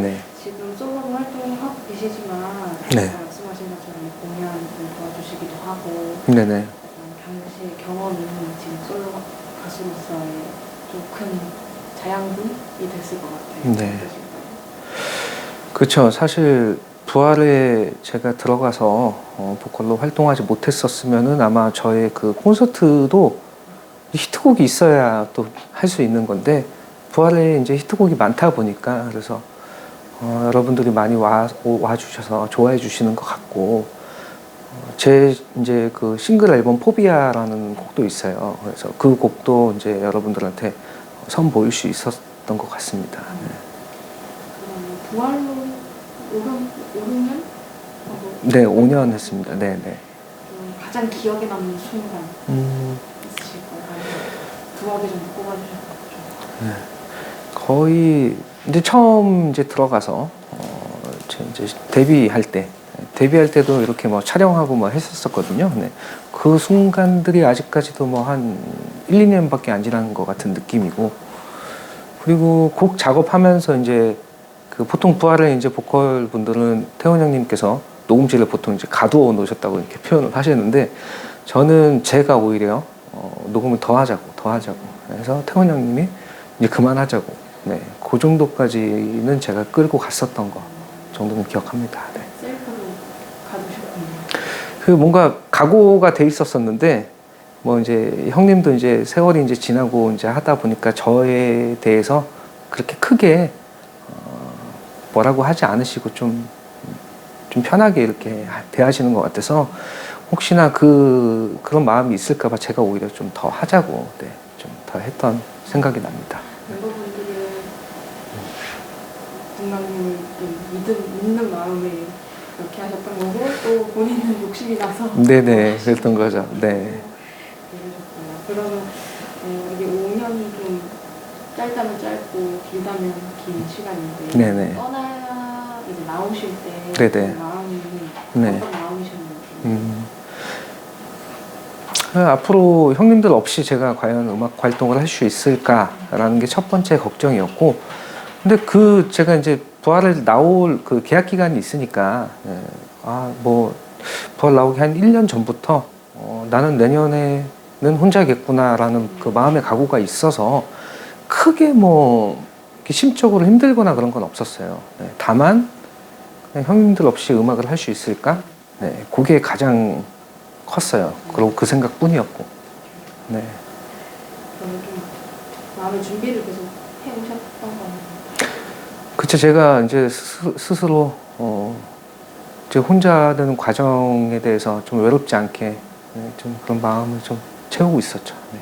네. 지금 솔로로 활동하고 계시지만 네. 아까 말씀하신 것처럼 공연을 도와주시기도 하고 네네. 약간 당시의 경험이 지금 솔로 가수로서의 좀 큰 자양분이 됐을 것 같아요. 네. 그렇죠. 사실 부활에 제가 들어가서 어, 보컬로 활동하지 못했었으면은 아마 저의 그 콘서트도 히트곡이 있어야 또 할 수 있는 건데 부활에 이제 히트곡이 많다 보니까 그래서 어, 여러분들이 많이 와, 오- 와주셔서 좋아해 주시는 것 같고 어, 제 이제 그 싱글 앨범 포비아라는 곡도 있어요. 그래서 그 곡도 이제 여러분들한테 선보일 수 있었던 것 같습니다. 네. 부활로 오름 오르면 네, 5년 했습니다. 네, 네. 좀 가장 기억에 남는 순간 음, 있으실까요? 두하게 좀 꼽아주셔서 거의 이제 처음 이제 들어가서 어, 제 이제 데뷔할 때 데뷔할 때도 이렇게 뭐 촬영하고 뭐 했었었거든요. 네. 그 순간들이 아직까지도 뭐 한 1, 2년밖에 안 지난 것 같은 느낌이고 그리고 곡 작업하면서 이제 그 보통 부활을 이제 보컬 분들은 태원 형님께서 녹음실을 보통 이제 가두어 놓으셨다고 이렇게 표현을 하시는데 저는 제가 오히려 어, 녹음을 더 하자고 더 하자고 그래서 태원 형님이 이제 그만하자고 네, 그 정도까지는 제가 끌고 갔었던 거 정도는 기억합니다. 네. 그 뭔가 각오가 돼 있었었는데 뭐 이제 형님도 이제 세월이 이제 지나고 이제 하다 보니까 저에 대해서 그렇게 크게 어, 뭐라고 하지 않으시고 좀, 좀 편하게 이렇게 대하시는 것 같아서 혹시나 그 그런 마음이 있을까봐 제가 오히려 좀 더 하자고 네, 좀 더 했던 생각이 납니다. 멤버분들은 좀 믿음, 믿는 마음에 이렇게 하셨던 거고 또 본인은 욕심이 나서 네네 그랬던 거죠. 네. 그러셨구나. 그러면 어, 이게 5년이 좀 짧다면 짧고 길다면 긴 시간인데 네네. 떠나 이제 나오실 때 네네. 그 마음이 네. 어떤 마음이셨는지 음. 아, 앞으로 형님들 없이 제가 과연 음악 활동을 할 수 있을까라는 게 첫 번째 걱정이었고, 근데 그 제가 이제 부활을 나올 그 계약 기간이 있으니까, 예, 아, 뭐, 부활 나오기 한 1년 전부터 어, 나는 내년에는 혼자겠구나라는 그 마음의 각오가 있어서 크게 뭐 심적으로 힘들거나 그런 건 없었어요. 네, 다만 형님들 없이 음악을 할 수 있을까? 네, 그게 가장 컸어요. 그리고 그 생각뿐이었고. 네. 마음의 준비를 계속 해오셨 그쵸, 제가 이제 스, 스스로, 어, 제 혼자 되는 과정에 대해서 좀 외롭지 않게 네, 좀 그런 마음을 좀 채우고 있었죠. 네.